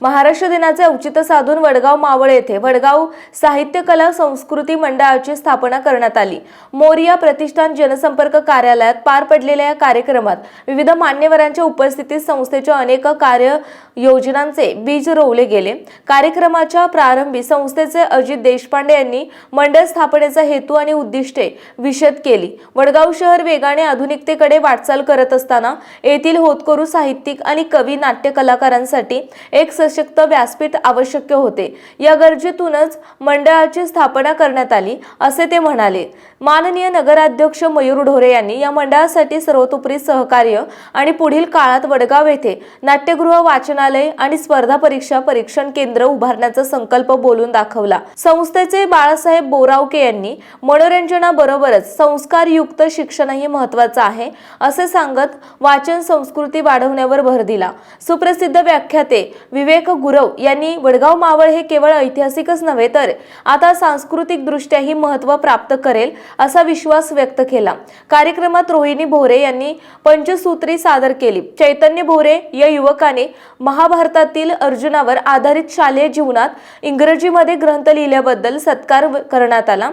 महाराष्ट्र दिनाचे औचित्य साधून वडगाव मावळ येथे वडगाव साहित्य कला संस्कृती मंडळाची स्थापना करण्यात आली. मोरिया प्रतिष्ठान जनसंपर्क कार्यालयात पार पडलेल्या या कार्यक्रमात विविध मान्यवरांच्या उपस्थितीत संस्थेच्या अनेक कार्य योजनांचे बीज रोवले गेले. कार्यक्रमाच्या प्रारंभी संस्थेचे अजित देशपांडे यांनी मंडळ स्थापनेचा हेतू आणि उद्दिष्टे विशद केली. वडगाव शहर वेगाने आधुनिकतेकडे वाटचाल करत असताना येथील होतकरू साहित्यिक आणि कवी नाट्य कलाकारांसाठी एक सशक्त व्यासपीठ आवश्यक होते. या गरजेतूनच मंडळाची स्थापना करण्यात आली असे ते म्हणाले. माननीय नगराध्यक्ष मयूर ढोरे यांनी या मंडळासाठी सर्वतोपरी सहकार्य आणि पुढील काळात वडगाव येथे नाट्यगृह वाचनालय आणि स्पर्धा परीक्षा परीक्षण केंद्र उभारण्याचा संकल्प बोलून दाखवला. संस्थेचे बाळासाहेब बोरावके यांनी मनोरंजनाबरोबरच संस्कारयुक्त शिक्षणही महत्वाचं आहे असे सांगत वाचन संस्कृती वाढवण्यावर भर दिला. सुप्रसिद्ध व्याख्याते विवेक गुरव यांनी वडगाव मावळ हे केवळ ऐतिहासिकच नव्हे तर आता सांस्कृतिक दृष्ट्याही महत्त्व प्राप्त करेल असा विश्वास व्यक्त केला. कार्यक्रमात रोहिणी भोरे यांनी पंचसूत्री सादर केली. चैतन्य भोरे या युवकाने महाभारतातील अर्जुनावर आधारित शालेय जीवनात इंग्रजीमध्ये ग्रंथ लिहिल्याबद्दल सत्कार करण्यात आला.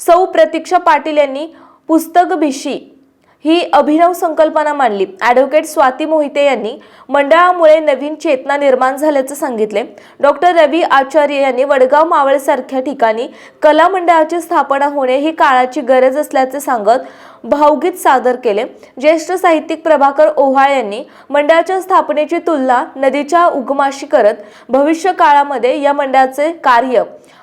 सौ प्रतीक्षा पाटील यांनी पुस्तक भिशी ही अभिनव संकल्पना मांडली. ॲडव्होकेट स्वाती मोहिते यांनी मंडळामुळे नवीन चेतना निर्माण झाल्याचं सांगितले. डॉक्टर रवी आचार्य यांनी वडगाव मावळसारख्या ठिकाणी कला मंडळाची स्थापना होणे ही काळाची गरज असल्याचे सांगत भावगीत सादर केले. ज्येष्ठ साहित्यिक प्रभाकर ओहाळ यांनी मंडळाच्या स्थापनेची तुलना नदीच्या उगमाशी करत भविष्य काळामध्ये या मंडळाचे कार्य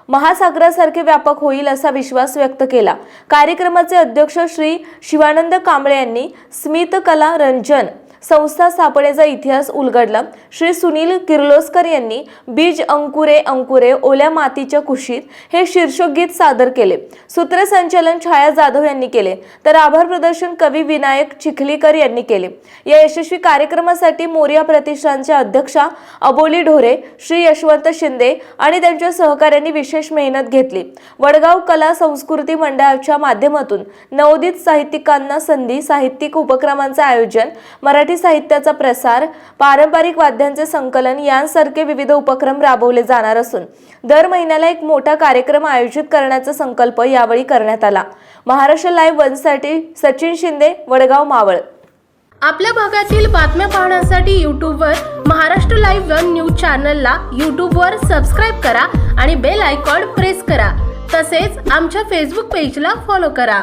महासागरासारखे व्यापक होईल असा विश्वास व्यक्त केला. कार्यक्रमाचे अध्यक्ष श्री शिवानंद कांबळे यांनी स्मित कला रंजन संस्था स्थापनेचा इतिहास उलगडला. श्री सुनील किर्लोस्कर यांनी बीज अंकुरे अंकुरे ओल्या मातीच्या कुशीत हे शीर्षक गीत सादर केले. सूत्रसंचालन छाया जाधव यांनी केले. तर आभार प्रदर्शन कवी विनायक चिखलीकर यांनी केले. या यशस्वी कार्यक्रमासाठी मोरिया प्रतिष्ठानच्या अध्यक्षा अबोली ढोरे श्री यशवंत शिंदे आणि त्यांच्या सहकाऱ्यांनी विशेष मेहनत घेतली. वडगाव कला संस्कृती मंडळाच्या माध्यमातून नवोदित साहित्यिकांना संधी साहित्यिक उपक्रमांचे आयोजन मराठी साहित्याचा प्रसार पारंपरिक वाद्यांचे संकलन यांसारखे विविध उपक्रम राबवले जाणार असून दर महिन्याला एक मोठा कार्यक्रम आयोजित करण्याचा संकल्प यावेळी करण्यात आला. महाराष्ट्र लाईव्ह वनसाठी सचिन शिंदे वडगाव मावळ. आपल्या भागातील बातम्या पाहण्यासाठी यूट्यूबवर महाराष्ट्र लाईव्ह वन न्यूज चॅनलला यूट्यूबवर सबस्क्राईब करा आणि बेल आयकॉन प्रेस करा. तसेच आमच्या फेसबुक पेजला फॉलो करा.